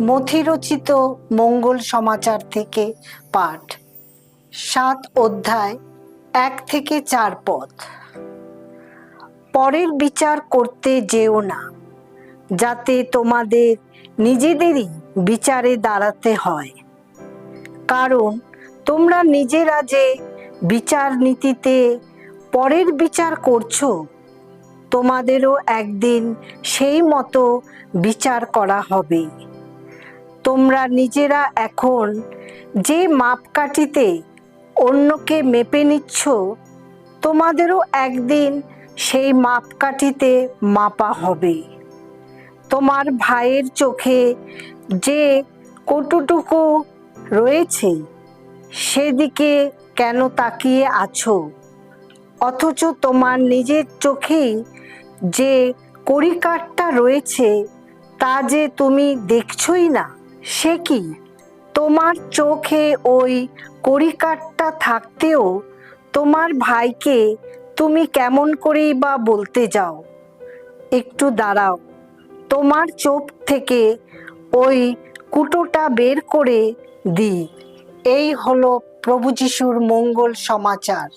মথিরচিত মঙ্গল সমাচার থেকে পাঠ। সাত অধ্যায়, এক থেকে চার পদ পরের বিচার করতে যেও না, যাতে তোমাদের নিজেদেরই বিচারে দাঁড়াতে হয়। কারণ তোমরা নিজেরা যে বিচার নীতিতে পরের বিচার করছ, তোমাদেরও একদিন সেই মতো বিচার করা হবে। তোমরা নিজেরা এখন যে মাপকাঠিতে অন্যকে মেপে নিচ্ছ, তোমাদেরও একদিন সেই মাপকাঠিতে মাপা হবে। তোমার ভাইয়ের চোখে যে কটুটুকু রয়েছে, সেদিকে কেন তাকিয়ে আছো? অথচ তোমার নিজের চোখেই যে কড়িকাঠটা রয়েছে, তা যে তুমি দেখছই না। সে কি? তোমার চোখে ওই কড়িকাঠটা থাকতেও তোমার ভাইকে তুমি কেমন করেই বা বলতে যাও? একটু দাঁড়াও। তোমার চোখ থেকে ওই কুটোটা বের করে দিই। এই হলো প্রভু যিশুর মঙ্গল সমাচার।